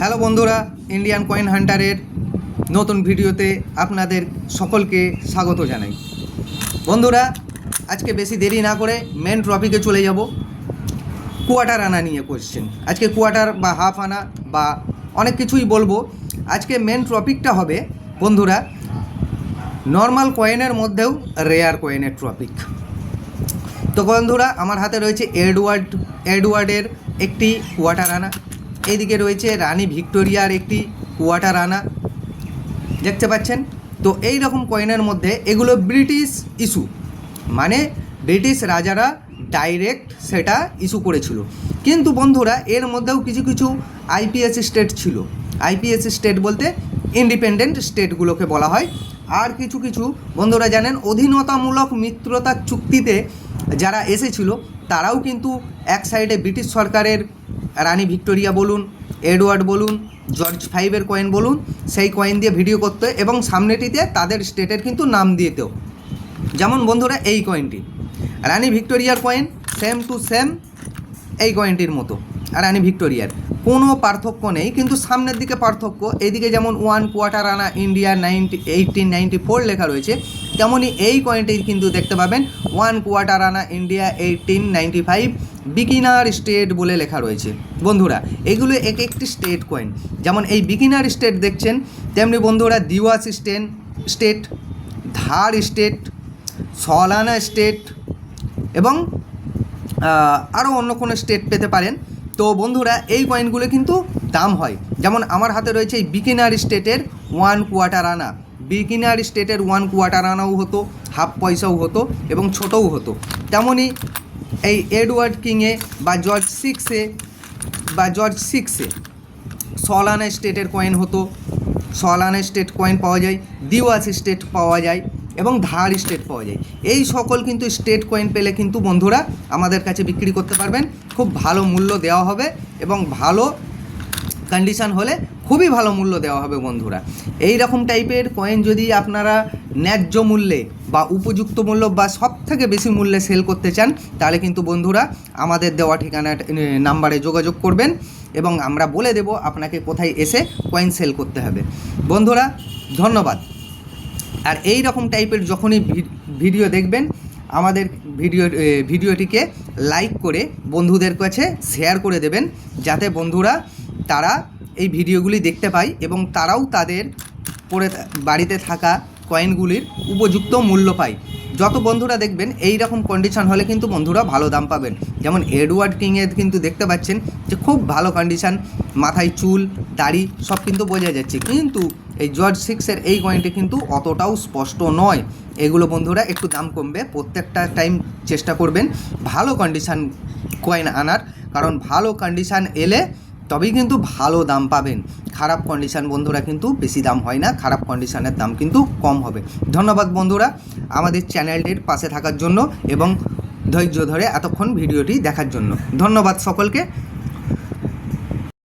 Hello বন্ধুরা Indian coin হান্টারের নতুন ভিডিওতে আপনাদের সকলকে স্বাগত জানাই। বন্ধুরা, আজকে বেশি দেরি না করে মেন টপিকে চলে যাব। কোয়ার্টার আনা নিয়ে কোয়েশ্চেন আজকে কোয়ার্টার বা হাফ আনা বা অনেক কিছুই বলব। আজকে মেন টপিকটা হবে, বন্ধুরা নর্মাল কয়েনের মধ্যেও রেয়ার কয়েনের টপিক তো বন্ধুরা, আমার হাতে রয়েছে এডওয়ার্ড এডওয়ার্ডের একটি কোয়ার্টার আনা। এইদিকে রয়েছে রানী ভিক্টোরিয়ার একটি কোয়াটার আনা দেখতে পাচ্ছেন? তো এই রকম কয়েনের মধ্যে এগুলো ব্রিটিশ ইস্যু। মানে ব্রিটিশ রাজারা ডাইরেক্ট সেটা ইস্যু করেছিল। কিন্তু বন্ধুরা, এর মধ্যেও কিছু কিছু আইপিএস স্টেট ছিল। আইপিএস স্টেট বলতে ইন্ডিপেন্ডেন্ট স্টেটগুলোকে বলা হয়। আর কিছু কিছু, বন্ধুরা জানেন, অধীনতামূলক মিত্রতার চুক্তিতে যারা এসেছিল, তারাও কিন্তু এক সাইডে ব্রিটিশ সরকারের রানী ভিক্টোরিয়া বলুন, এডওয়ার্ড বলুন, জর্জ ফাইভের কয়েন বলুন, সেই কয়েন দিয়ে ভিডিও করতে এবং সামনেটিতে তাদের স্টেটের কিন্তু নাম দিয়েতেও যেমন বন্ধুরা, এই কয়েনটি রানী ভিক্টোরিয়ার কয়েন সেম টু সেম এই কয়েনটির মতো, রানী ভিক্টোরিয়ার। কোনো পার্থক্য নেই, কিন্তু সামনের দিকে পার্থক্য। এইদিকে যেমন one quarter anna India ninety, eighteen ninety four লেখা রয়েছে তেমনই এই কয়েনটি কিন্তু দেখতে পাবেন, one quarter anna India eighteen ninety five beginner state বলে লেখা রয়েছে। বন্ধুরা, এগুলো এক একটি স্টেট কয়েন যেমন এই বিগিনার স্টেট দেখছেন, তেমনি বন্ধুরা দিওয়াস স্টেন, স্টেট, ধার স্টেট, সলানা স্টেট এবং আরও অন্য কোনো স্টেট পেতে পারেন। তো বন্ধুরা, এই কয়েনগুলো কিন্তু দাম হয়। যেমন আমার হাতে রয়েছে এই বিকিনার স্টেটের ওয়ান কোয়াটার আনা। বিকিনার স্টেটের ওয়ান কোয়ার্টার আনাও হতো হাফ পয়সাও হতো এবং ছোটও হতো। তেমনই এই এডওয়ার্ড কিংয়ে বা জর্জ সিক্সে বা জর্জ সিক্সে সলানা স্টেটের কয়েন হতো। সলানা স্টেট কয়েন পাওয়া যায় দিওয়াস স্টেট পাওয়া যায়। এবং ধার স্টেট পাওয়া যায়। এই সকল কিন্তু স্টেট কয়েন পেলে কিন্তু বন্ধুরা আমাদের কাছে বিক্রি করতে পারবেন। খুব ভালো মূল্য দেওয়া হবে এবং ভালো কন্ডিশান হলে খুবই ভালো মূল্য দেওয়া হবে বন্ধুরা। এই রকম টাইপের কয়েন যদি আপনারা ন্যায্য মূল্যে বা উপযুক্ত মূল্য বা সব থেকে বেশি মূল্যে সেল করতে চান, তাহলে কিন্তু বন্ধুরা আমাদের দেওয়া ঠিকানা নাম্বারে যোগাযোগ করবেন এবং আমরা বলে দেব আপনাকে কোথায় এসে কয়েন সেল করতে হবে। বন্ধুরা, ধন্যবাদ। আর এই রকম টাইপের যখনই ভিডিও দেখবেন, আমাদের ভিডিও ভিডিওটিকে লাইক করে বন্ধুদের কাছে শেয়ার করে দেবেন, যাতে বন্ধুরা তারা এই ভিডিওগুলি দেখতে পায় এবং তারাও তাদের পড়ে বাড়িতে থাকা কয়েনগুলির উপযুক্ত মূল্য পায়। যত বন্ধুরা দেখবেন, এই রকম কন্ডিশন হলে কিন্তু বন্ধুরা ভালো দাম পাবেন। যেমন এডওয়ার্ড কিংয়ের কিন্তু দেখতে পাচ্ছেন যে খুব ভালো কন্ডিশন মাথায় চুল, দাড়ি সব কিন্তু বোঝা যাচ্ছে। কিন্তু এই জর্জ সিক্সের এই কয়েনটি কিন্তু অতটাও স্পষ্ট নয়। এগুলো বন্ধুরা একটু দাম কমবে, প্রত্যেকটা টাইম চেষ্টা করবেন ভালো কন্ডিশান কয়েন আনার, কারণ ভালো কন্ডিশান এলে তবেই কিন্তু ভালো দাম পাবেন। খারাপ কন্ডিশান বন্ধুরা কিন্তু বেশি দাম হয় না, খারাপ কন্ডিশানের দাম কিন্তু কম হবে। ধন্যবাদ বন্ধুরা আমাদের চ্যানেলটির পাশে থাকার জন্য এবং ধৈর্য ধরে এতক্ষণ ভিডিওটি দেখার জন্য। ধন্যবাদ সকলকে।